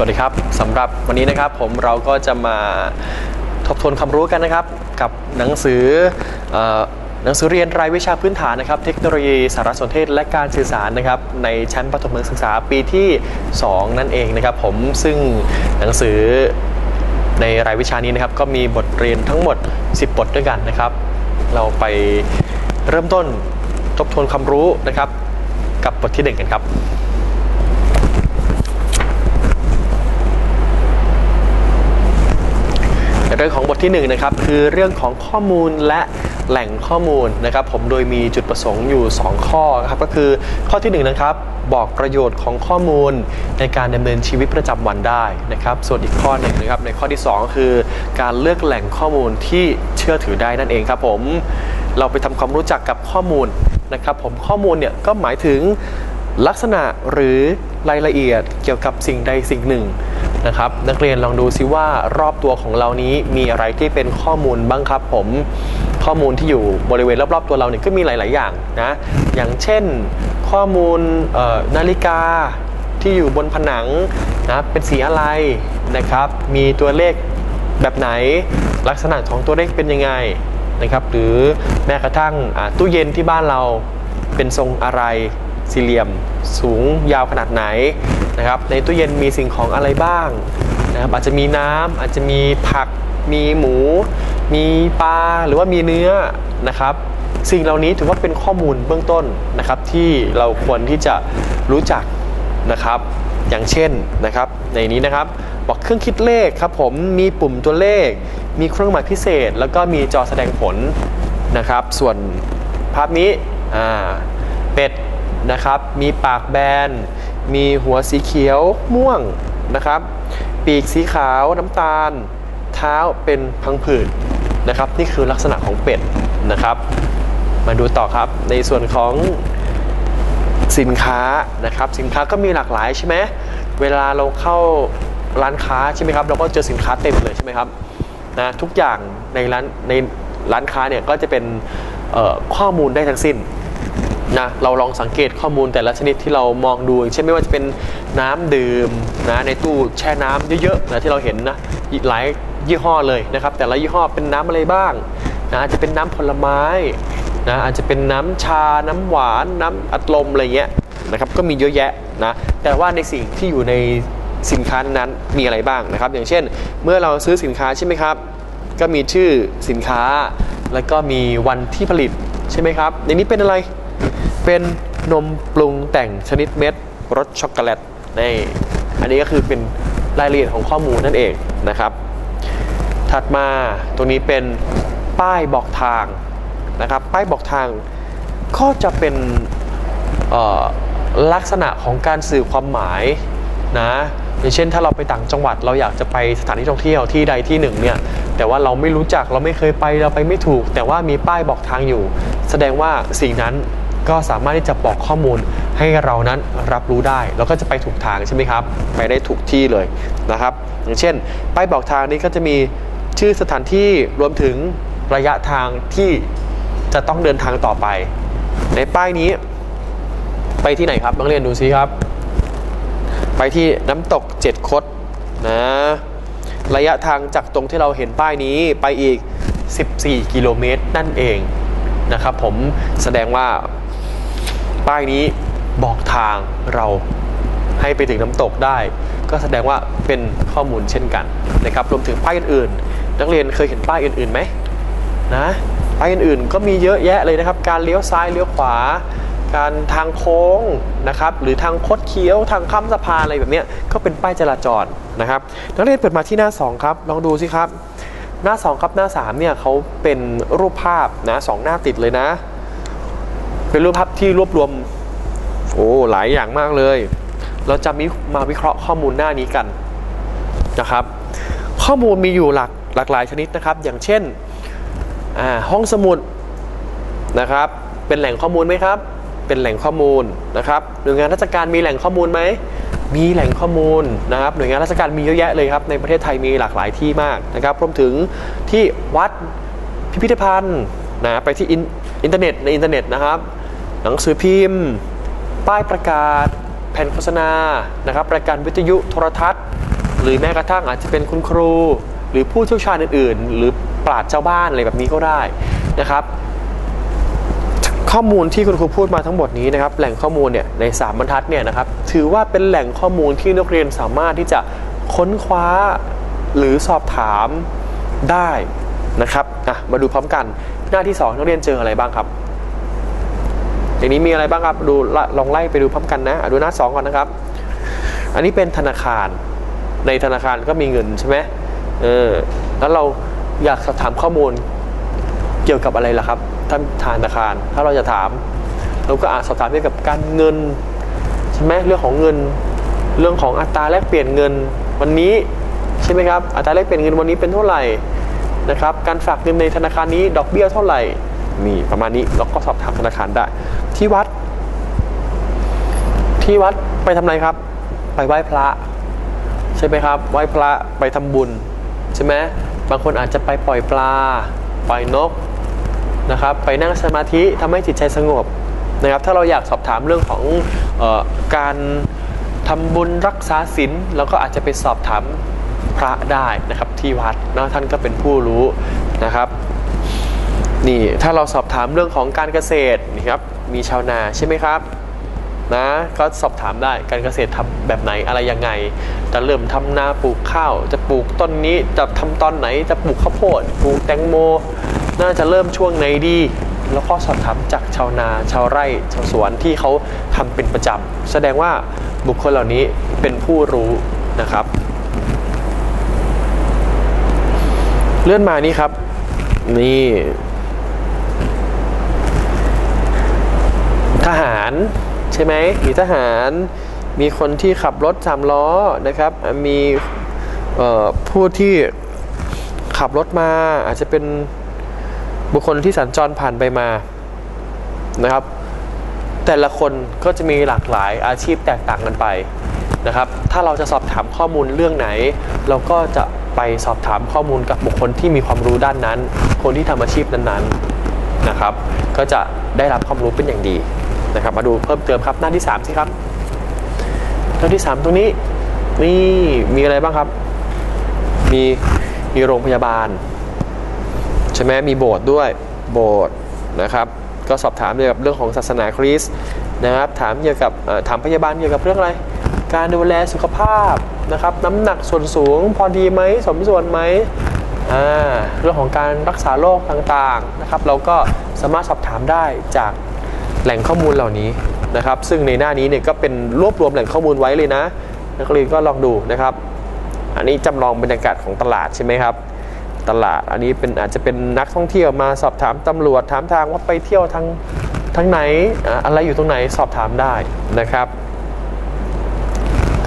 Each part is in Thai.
วัสดีครับสำหรับวันนี้นะครับผมเราก็จะมาทบทวนความรู้กันนะครับ กับหนังสืออหนังสือเรียนรายวิชาพื้นฐานนะครับ เทคโนโลยีสารสนเทศและการสื่อสารนะครับ ในชั้นประถมศึกษาปีที่ 2 นั่นเองนะครับ ผมซึ่งหนังสือในรายวิชานี้นะครับ ก็มีบทเรียนทั้งหมด 10 บทด้วยกันนะครับ เราไปเริ่มต้นทบทวนความรู้นะครับ กับบทที่หนึ่งกันครับ ใน เรื่องของบทที่1นงนะครับคือเรื่องของข้อมูลและแหล่งข้อมูลนะครับ ผมโดยมีจุดประสงค์อยู่ 2 ข้อครับก็คือข้อที่1นงนะครับบอกประโยชน์ของข้อมูลในการดำเนินชีวิตประจำวันได้นะครับ ส่วนอีกข้อหนึ่งนะครับในข้อที่ 2 คือการเลือกแหล่งข้อมูลที่เชื่อถือได้นั่นเองครับผมเราไปทำความรู้จักกับข้อมูลนะครับผมข้อมูลเนี่ยก็หมายถึง ลักษณะหรือรายละเอียดเกี่ยวกับสิ่งใดสิ่งหนึ่งนะครับ นักเรียนลองดูซิว่ารอบตัวของเรานี้มีอะไรที่เป็นข้อมูลบ้างครับผมข้อมูลที่อยู่บริเวณรอบๆตัวเราเนี่ยก็มีหลาย ๆ อย่างนะอย่างเช่นข้อมูลนาฬิกาที่อยู่บนผนังนะเป็นสีอะไรนะครับ มีตัวเลขแบบไหนลักษณะของตัวเลขเป็นยังไงนะครับ หรือแม้กระทั่งตู้เย็นที่บ้านเราเป็นทรงอะไร สี่เหลี่ยม สูงยาวขนาดไหนนะครับในตู้เย็นมีสิ่งของอะไรบ้างนะครับอาจจะมีน้ำอาจจะมีผัก มีหมู มีปลาหรือว่ามีเนื้อนะครับ สิ่งเหล่านี้ถือว่าเป็นข้อมูลเบื้องต้นนะครับที่เราควรที่จะรู้จักนะครับ อย่างเช่นนะครับ ในนี้นะครับบอกเครื่องคิดเลขครับผมมีปุ่มตัวเลข มีเครื่องหมายพิเศษ แล้วก็มีจอแสดงผลนะครับ ส่วนภาพนี้อ่าเป็ด นะครับ มีปากแบน มีหัวสีเขียวม่วงนะครับ ปีกสีขาวน้ำตาล เท้าเป็นพังผืดนะครับ นี่คือลักษณะของเป็ดนะครับ มาดูต่อครับในส่วนของสินค้านะครับ สินค้าก็มีหลากหลายใช่ไหมเวลาเราเข้าร้านค้าใช่ไหมครับ เราก็เจอสินค้าเต็มเลยใช่ไหมครับนะทุกอย่างในร้านในร้านค้าเนี่ยก็จะเป็นข้อมูลได้ทั้งสิ้น นะเราลองสังเกตข้อมูลแต่ละชนิดที่เรามองดูเช่นไม่ว่าจะเป็นน้ำดื่มนะในตู้แช่น้ำเยอะๆนะที่เราเห็นนะหลายยี่ห้อเลยนะครับ แต่ละยี่ห้อเป็นน้ำอะไรบ้างนะอาจจะเป็นน้ำผลไม้นะอาจจะเป็นน้ำชาน้ำหวานน้ำอัดลมอะไรเงี้ยนะครับก็มีเยอะแยะนะแต่ว่าในสิ่งที่อยู่ในสินค้านั้นมีอะไรบ้างนะครับ อย่างเช่น เมื่อเราซื้อสินค้าใช่ไหมครับ ก็มีชื่อสินค้า แล้วก็มีวันที่ผลิตใช่ไหมครับในนี้เป็นอะไร เป็นนมปรุงแต่งชนิดเม็ดรสช็อกโกแลตนี่อันนี้ก็คือเป็นรายละเอียดของข้อมูลนั่นเองนะครับ ถัดมาตรงนี้เป็นป้ายบอกทางนะครับ ป้ายบอกทางก็จะเป็นลักษณะของการสื่อความหมายนะอย่างเช่นถ้าเราไปต่างจังหวัดเราอยากจะไปสถานที่ท่องเที่ยวที่ใดที่หนึ่งเนี่ยแต่ว่าเราไม่รู้จักเราไม่เคยไปเราไปไม่ถูก แต่ว่ามีป้ายบอกทางอยู่ แสดงว่าสิ่งนั้น ก็สามารถที่จะบอกข้อมูลให้เรานั้นรับรู้ได้เราก็จะไปถูกทางใช่ไหมครับ ไปได้ถูกที่เลยนะครับ อย่างเช่นป้ายบอกทางนี้ก็จะมีชื่อสถานที่รวมถึงระยะทางที่จะต้องเดินทางต่อไป ในป้ายนี้ ไปที่ไหนครับนักเรียนดูซิครับ ไปที่น้ำตกเจ็ดคดนะระยะทางจากตรงที่เราเห็นป้ายนี้ไปอีก 14 กิโลเมตรนั่นเองนะครับผมแสดงว่า ป้ายนี้บอกทางเราให้ไปถึงน้ำตกได้ ก็แสดงว่าเป็นข้อมูลเช่นกันนะครับรวมถึงป้ายอื่นๆ นักเรียนเคยเห็นป้ายอื่นๆไหมนะป้ายอื่นๆก็มีเยอะแยะเลยนะครับ การเลี้ยวซ้ายเลี้ยวขวา การทางโค้งนะครับหรือทางคดเคี้ยวทางข้ามสะพานอะไรแบบนี้ก็เป็นป้ายจราจรนะครับนักเรียนเปิดมาที่หน้า 2 ครับ ลองดูสิครับ หน้า 2 ครับหน้า3เนี่ยเขาเป็นรูปภาพนะสองหน้าติดเลยนะ เป็นรูปภาพที่รวบรวม โอ้หลายอย่างมากเลย เราจะมีมาวิเคราะห์ข้อมูลหน้านี้กันนะครับ ข้อมูลมีอยู่หลากหลากหลายชนิดนะครับ อย่างเช่นห้องสมุดนะครับ เป็นแหล่งข้อมูลไหมครับ เป็นแหล่งข้อมูลนะครับหน่วยงานราชการมีแหล่งข้อมูลไหมมีแหล่งข้อมูลนะครับ หน่วยงานราชการมีเยอะแยะเลยครับในประเทศไทยมีหลากหลายที่มากนะครับรวมถึงที่วัดพิพิธภัณฑ์นะไปที่อินเทอร์เน็ตในอินเทอร์เน็ตนะครับ หนังสือพิมพ์ ป้ายประกาศ แผ่นโฆษณานะครับรายการวิทยุโทรทัศน์ หรือแม้กระทั่งอาจจะเป็นคุณครู หรือผู้เชี่ยวชาญอื่น ๆ หรือปราชญ์ชาวบ้านอะไรแบบนี้ก็ได้นะครับ ข้อมูลที่คุณครูพูดมาทั้งหมดนี้นะครับ แหล่งข้อมูลเนี่ยในสามบรรทัดเนี่ยนะครับ ถือว่าเป็นแหล่งข้อมูลที่นักเรียนสามารถที่จะค้นคว้าหรือสอบถามได้นะครับมาดูพร้อมกันหน้าที่สองนักเรียนเจออะไรบ้างครับ อย่างนี้มีอะไรบ้างครับดูลองไล่ไปดูพร้อมกันนะอะดูหน้าสองก่อนนะครับ อันนี้เป็นธนาคาร ในธนาคารก็มีเงินใช่ไหมเออแล้วเราอยากสอบถามข้อมูลเกี่ยวกับอะไรล่ะครับท่านธนาคาร ถ้าเราจะถาม เราก็อาจสอบถามเกี่ยวกับการเงินใช่ไหมเรื่องของเงิน เรื่องของอัตราแลกเปลี่ยนเงินวันนี้ใช่ไหมครับอัตราแลกเปลี่ยนเงินวันนี้เป็นเท่าไหร่นะครับ การฝากเงินในธนาคารนี้ดอกเบี้ยเท่าไหร่ มีประมาณนี้เราก็สอบถามธนาคารได้ ที่วัด ที่วัดไปทำไรครับ ไปไหว้พระ ใช่ไหมครับ ไหว้พระไปทำบุญ ใช่ไหมบางคนอาจจะไปปล่อยปลา ปล่อยนกนะครับ ไปนั่งสมาธิทำให้จิตใจสงบนะครับ ถ้าเราอยากสอบถามเรื่องของออการทำบุญรักษาศีลเราก็อาจจะไปสอบถามพระได้นะครับที่วัดนะท่านก็เป็นผู้รู้นะครับ นี่ถ้าเราสอบถามเรื่องของการเกษตรนี่ครับมีชาวนาใช่ไหมครับนะก็สอบถามได้การเกษตรทำแบบไหนอะไรยังไง จะเริ่มทำนาปลูกข้าว จะปลูกต้นนี้จะทำตอนไหนจะปลูกข้าวโพดปลูกแตงโม น่าจะเริ่มช่วงไหนดี แล้วก็สอบถามจากชาวนา ชาวไร่ชาวสวนที่เขาทำเป็นประจำแสดงว่าบุคคลเหล่านี้เป็นผู้รู้นะครับ เลื่อนมานี่ครับ นี่ หารใช่ไหมมีทหาร มีคนที่ขับรถสามล้อนะครับ มีผู้ที่ขับรถมาอาจจะเป็นบุคคลที่สัญจรผ่านไปมานะครับ แต่ละคนก็จะมีหลากหลายอาชีพแตกต่างกันไปนะครับ ถ้าเราจะสอบถามข้อมูลเรื่องไหน เราก็จะไปสอบถามข้อมูลกับบุคคลที่มีความรู้ด้านนั้น คนที่ทำอาชีพนั้นๆนะครับ ก็จะได้รับความรู้เป็นอย่างดี นะครับมาดูเพิ่มเติมครับหน้าที่3สิครับหน้าที่ 3 ตรงนี้นี่มีอะไรบ้างครับ มีมีโรงพยาบาลใช่ไหมมีโบสถ์ด้วยโบสถ์นะครับ ก็สอบถามเกี่ยวกับเรื่องของศาสนาคริสต์นะครับ ถามเกี่ยวกับถามพยาบาลเกี่ยวกับเรื่องอะไร การดูแลสุขภาพนะครับ น้ำหนักส่วนสูงพอดีไหมสมส่วนไหมอ่าเรื่องของการรักษาโรคต่างๆนะครับ เราก็สามารถสอบถามได้จาก แหล่งข้อมูลเหล่านี้นะครับ ซึ่งในหน้านี้เนี่ยก็เป็นรวบรวมแหล่งข้อมูลไว้เลยนะ นักเรียนก็ลองดูนะครับ อันนี้จำลองบรรยากาศของตลาดใช่ไหมครับ ตลาดอันนี้เป็นอาจจะเป็นนักท่องเที่ยวมาสอบถามตำรวจถามทางว่าไปเที่ยวทางทางไหนอ่าอะไรอยู่ตรงไหนสอบถามได้นะครับ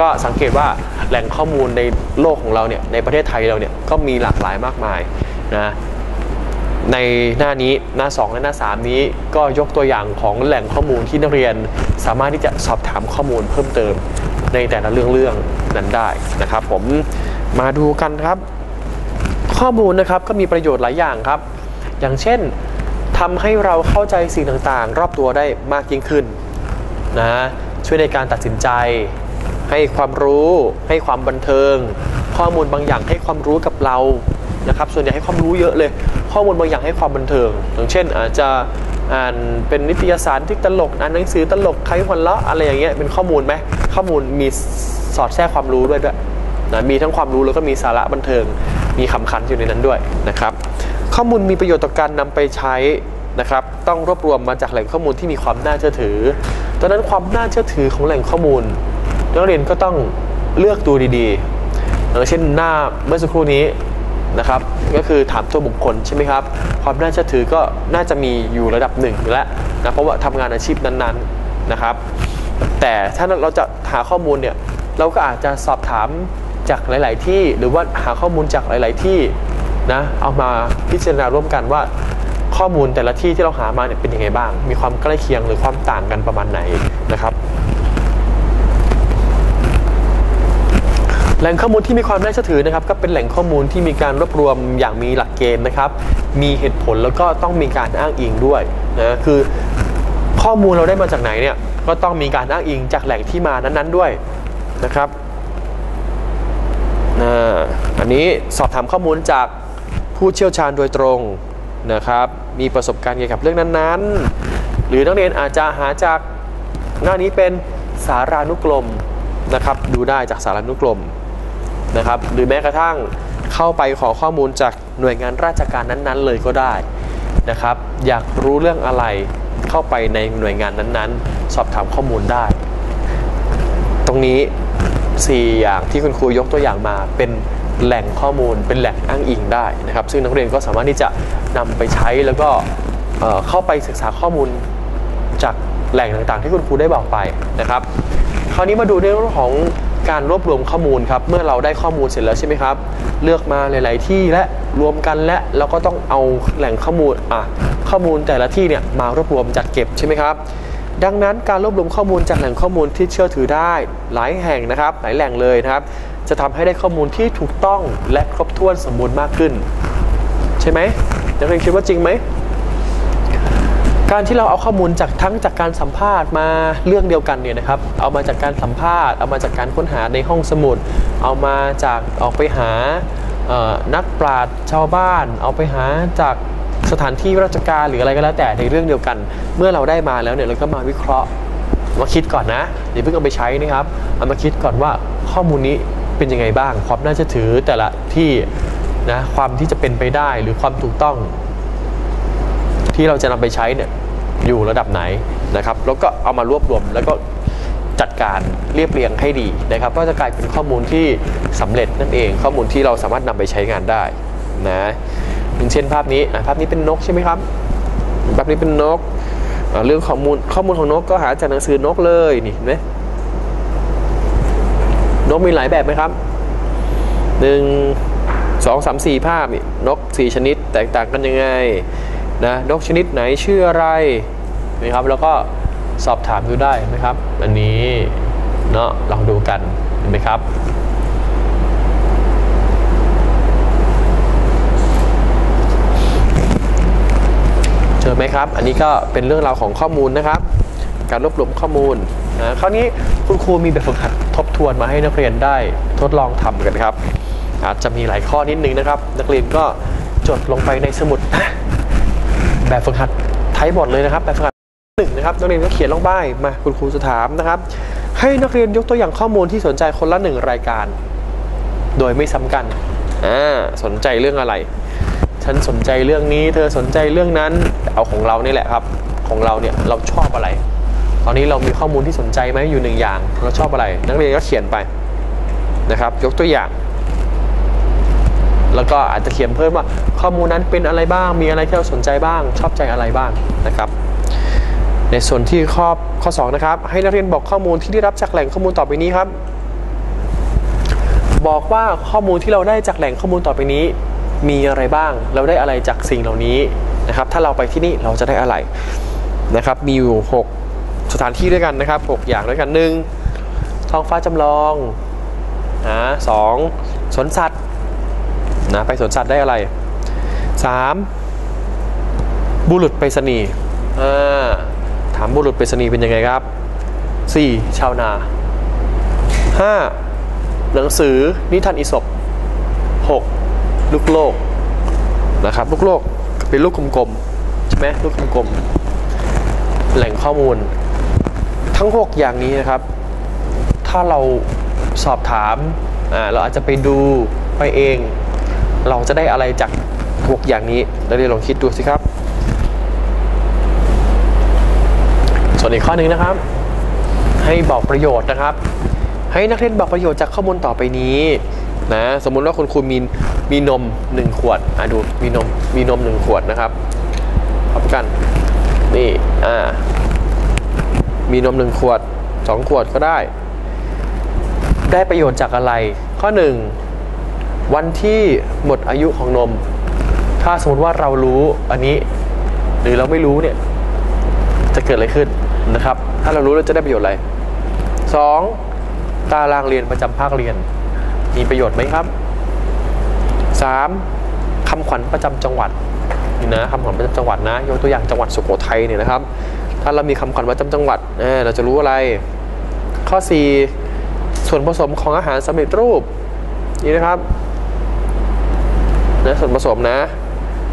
ก็สังเกตว่าแหล่งข้อมูลในโลกของเราเนี่ยในประเทศไทยเราเนี่ยก็มีหลากหลายมากมายนะ ในหน้านี้หน้า 2 และหน้า 3 นี้ก็ยกตัวอย่างของแหล่งข้อมูลที่นักเรียน สามารถที่จะสอบถามข้อมูลเพิ่มเติมในแต่ละเรื่องเรื่องๆนั้นได้นะครับ ผมมาดูกันครับ ข้อมูลนะครับก็มีประโยชน์หลายอย่างครับ อย่างเช่นทำให้เราเข้าใจสิ่งต่างๆ รอบตัวได้มากยิ่งขึ้นนะช่วยในการตัดสินใจ ให้ความรู้ ให้ความบันเทิง ข้อมูลบางอย่างให้ความรู้กับเรานะครับ ส่วนใหญ่ให้ความรู้เยอะเลย ข้อมูลบางอย่างให้ความบันเทิง อย่างเช่น อาจจะอ่านเป็นนิตยสารที่ตลกอ่านหนังสือตลกใครหัวเราะอะไรอย่างเงี้ยเป็นข้อมูลไหมข้อมูลมีสอดแทรกความรู้ด้วยด้วยนะมีทั้งความรู้แล้วก็มีสาระบันเทิง มีคำคันอยู่ในนั้นด้วยนะครับข้อมูลมีประโยชน์ต่อการนำไปใช้นะครับต้องรวบรวมมาจากแหล่งข้อมูลที่มีความน่าเชื่อถือดังนั้นความน่าเชื่อถือของแหล่งข้อมูลนักเรียนก็ต้องเลือกดูดีๆอย่างเช่นหน้าเมื่อสักครู่นี้ นะครับ ก็คือถามตัวบุคคลใช่ไหมครับ ความน่าเชื่อถือก็น่าจะมีอยู่ระดับหนึ่งแล้วนะเพราะว่าทำงานอาชีพนั้นๆนะครับ แต่ถ้าเราจะหาข้อมูลเนี่ยเราก็อาจจะสอบถามจากหลาย ๆ ที่หรือว่าหาข้อมูลจากหลาย ๆ ที่นะเอามาพิจารณาร่วมกันว่าข้อมูลแต่ละที่ที่เราหามาเนี่ยเป็นยังไงบ้าง มีความใกล้เคียงหรือความต่างกันประมาณไหนนะครับ แหล่งข้อมูลที่มีความน่าเชื่อถือนะครับก็เป็นแหล่งข้อมูลที่มีการรวบรวมอย่างมีหลักเกณฑ์นะครับ มีเหตุผลแล้วก็ต้องมีการอ้างอิงด้วยนะคือข้อมูลเราได้มาจากไหนเนี่ยก็ต้องมีการอ้างอิงจากแหล่งที่มานั้นๆด้วยนะครับอ่าอันนี้สอบถามข้อมูลจากผู้เชี่ยวชาญโดยตรงนะครับ มีประสบการณ์เกี่ยวกับเรื่องนั้นๆ หรือนักเรียนอาจจะหาจากหน้านี้เป็นสารานุกรมนะครับ ดูได้จากสารานุกรม นะครับ หรือแม้กระทั่งเข้าไปขอข้อมูลจากหน่วยงานราชการนั้นๆ เลยก็ได้นะครับ อยากรู้เรื่องอะไรเข้าไปในหน่วยงานนั้นๆ สอบถามข้อมูลได้ ตรงนี้ 4 อย่างที่คุณครูยกตัวอย่างมาเป็นแหล่งข้อมูลเป็นแหล่งอ้างอิงได้นะครับ ซึ่งนักเรียนก็สามารถที่จะนำไปใช้แล้วก็เเข้าไปศึกษาข้อมูลจากแหล่งต่างๆ ที่คุณครูได้บอกไปนะครับ คราวนี้มาดูในเรื่องของ การรวบรวมข้อมูลครับ เมื่อเราได้ข้อมูลเสร็จแล้วใช่ไหมครับ เลือกมาหลาย ๆ ที่และรวมกันและเราก็ต้องเอาแหล่งข้อมูลอะข้อมูลแต่ละที่เนี่ยมารวบรวมจัดเก็บใช่ไหมครับ ดังนั้นการรวบรวมข้อมูลจากแหล่งข้อมูลที่เชื่อถือได้หลายแห่งนะครับ หลายแหล่งเลยนะครับ จะทำให้ได้ข้อมูลที่ถูกต้องและครบถ้วนสมบูรณ์มากขึ้น ใช่ไหมนักเรียนคิดว่าจริงไหม การที่เราเอาข้อมูลจากทั้งจากการสัมภาษณ์มาเรื่องเดียวกันเนี่ยนะครับ เอามาจากการสัมภาษณ์ เอามาจากการค้นหาในห้องสมุด เอามาจากออกไปหานักปราชญ์ชาวบ้าน เอาไปหาจากสถานที่ราชการหรืออะไรก็แล้วแต่ในเรื่องเดียวกัน เมื่อเราได้มาแล้วเนี่ยเราก็มาวิเคราะห์มาคิดก่อนนะอย่าเพิ่งเอาไปใช้นะครับเอามาคิดก่อนว่าข้อมูลนี้เป็นยังไงบ้าง ความน่าเชื่อถือแต่ละที่นะความที่จะเป็นไปได้หรือความถูกต้อง ที่เราจะนำไปใช้เนี่ย อยู่ระดับไหนนะครับ แล้วก็เอามารวบรวมแล้วก็จัดการเรียบเรียงให้ดีนะครับ ก็จะกลายเป็นข้อมูลที่สำเร็จนั่นเอง ข้อมูลที่เราสามารถนำไปใช้งานได้นะอย่างเช่นภาพนี้อะภาพนี้เป็นนกใช่ไหมครับภาพนี้เป็นนกเรื่องข้อมูลข้อมูลของนกก็หาจากหนังสือนกเลยนี่เห็นไหมนกมีหลายแบบไหมครับหนึ่งสองสามสี่ภาพนี่นกสี่ชนิด แตกต่างกันยังไง นะนกชนิดไหนชื่ออะไรนะครับแล้วก็สอบถามดูได้นะครับ อันนี้เนาะลองดูกันเห็นไหมครับเจอไหมครับ อันนี้ก็เป็นเรื่องราวของข้อมูลนะครับ การรวบรวมข้อมูลนะคราวนี้คุณครูมีแบบฝึกหัดทบทวนมาให้นักเรียนได้ทดลองทำกันครับ อาจจะมีหลายข้อนิดนึงนะครับ นักเรียนก็จดลงไปในสมุด แบบฝึกหัดไทยบทเลยนะครับแบบฝึกหัดหนึ่งนะครับนักเรียนก็เขียนลงไปมาคุณครูจะถามนะครับ ให้นักเรียนยกตัวอย่างข้อมูลที่สนใจคนละหนึ่งรายการ โดยไม่ซ้ำกันอ่าสนใจเรื่องอะไร ฉันสนใจเรื่องนี้ เธอสนใจเรื่องนั้นเอาของเรานี่แหละครับ ของเราเนี่ยเราชอบอะไร ตอนนี้เรามีข้อมูลที่สนใจไหมอยู่หนึ่งอย่างเราชอบอะไร นักเรียนก็เขียนไปนะครับ ยกตัวอย่าง แล้วก็อาจจะเขียนเพิ่มว่าข้อมูลนั้นเป็นอะไรบ้าง มีอะไรที่เราสนใจบ้าง ชอบใจอะไรบ้างนะครับ ในส่วนที่ข้อข้อ2นะครับ ให้นักเรียนบอกข้อมูลที่ได้รับจากแหล่งข้อมูลต่อไปนี้ครับ บอกว่าข้อมูลที่เราได้จากแหล่งข้อมูลต่อไปนี้ มีอะไรบ้าง เราได้อะไรจากสิ่งเหล่านี้นะครับ ถ้าเราไปที่นี่เราจะได้อะไรนะครับ มีอยู่ 6 สถานที่ด้วยกันนะครับ 6 อย่างด้วยกันหนึ่งท้องฟ้าจำลองนะสองสวนสัตว์ นะไปสวนสัตว์ได้อะไร 3. บุรุษไปรษณีย์อ่าถามบุรุษไปรษณีย์เป็นยังไงครับ 4. ชาวนา 5. หนังสือนิทานอิศบ 6. ลูกโลกนะครับลูกโลกเป็นลูกกลมๆใช่ไหมลูกกลมๆแหล่งข้อมูล ทั้ง 6 อย่างนี้นะครับ ถ้าเราสอบถามอ่าเราอาจจะไปดูไปเอง เราจะได้อะไรจากพวกอย่างนี้เราเรียนลองคิดดูสิครับ ส่วนอีกข้อหนึ่งนะครับ ให้บอกประโยชน์นะครับ ให้นักเรียนบอกประโยชน์จากข้อมูลต่อไปนี้นะสมมุติว่าคุณครูมีมีนม 1 ขวดอะดูมีนมมีนม 1 ขวดนะครับพร้อมกันนี่อ่ามีนม 1 ขวด 2 ขวดก็ได้ ได้ประโยชน์จากอะไร ข้อ 1 วันที่หมดอายุของนม ถ้าสมมติว่าเรารู้อันนี้ หรือเราไม่รู้เนี่ย จะเกิดอะไรขึ้นนะครับ ถ้าเรารู้เราจะได้ประโยชน์อะไร 2. ตารางเรียนประจำภาคเรียน มีประโยชน์ไหมครับ 3. คำขวัญประจำจังหวัดนี่นะคำขวัญประจำจังหวัดนะยกตัวอย่างจังหวัดสุโขทัยเนี่ยนะครับ ถ้าเรามีคำขวัญประจำจังหวัดเเราจะรู้อะไร ข้อ 4 ส่วนผสมของอาหารสำเร็จรูปนี่นะครับ นะส่วนผสมนะ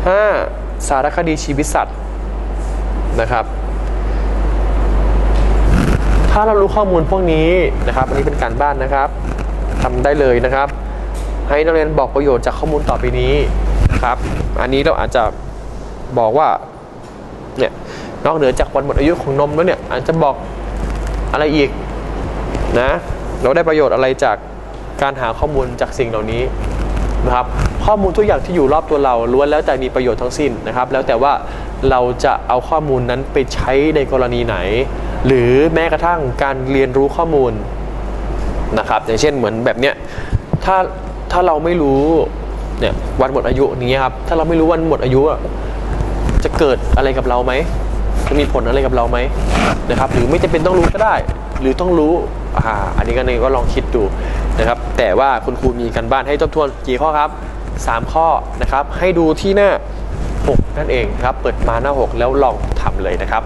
5. สารคดีชีวิตสัตว์นะครับ ถ้าเรารู้ข้อมูลพวกนี้นะครับ อันนี้เป็นการบ้านนะครับทำได้เลยนะครับ ให้นักเรียนบอกประโยชน์จากข้อมูลต่อไปนี้นะครับ อันนี้เราอาจจะบอกว่าเนี่ยนอกเหนือจากวันหมดอายุของนมแล้วเนี่ยอาจจะบอกอะไรอีกนะเราได้ประโยชน์อะไรจากการหาข้อมูลจากสิ่งเหล่านี้นะครับ ข้อมูลทุกอย่างที่อยู่รอบตัวเราล้วนแล้วแต่มีประโยชน์ทั้งสิ้นนะครับ แล้วแต่ว่าเราจะเอาข้อมูลนั้นไปใช้ในกรณีไหน หรือแม้กระทั่งการเรียนรู้ข้อมูลนะครับอย่างเช่นเหมือนแบบเนี้ยถ้าถ้าเราไม่รู้เนี่ยวันหมดอายุนี้ครับถ้าเราไม่รู้วันหมดอายุจะเกิดอะไรกับเราไหมจะมีผลอะไรกับเราไหมนะครับหรือไม่จำเป็นต้องรู้ก็ได้ หรือต้องรู้อ่าอันนี้ก็นก็ลองคิดดูนะครับ แต่ว่าคุณครูมีกันบ้านให้ทบทวนกี่ข้อครับ 3 ข้อนะครับ ให้ดูที่หน้า 6 นั่นเองครับ เปิดมาหน้า 6 แล้วลองทำเลยนะครับ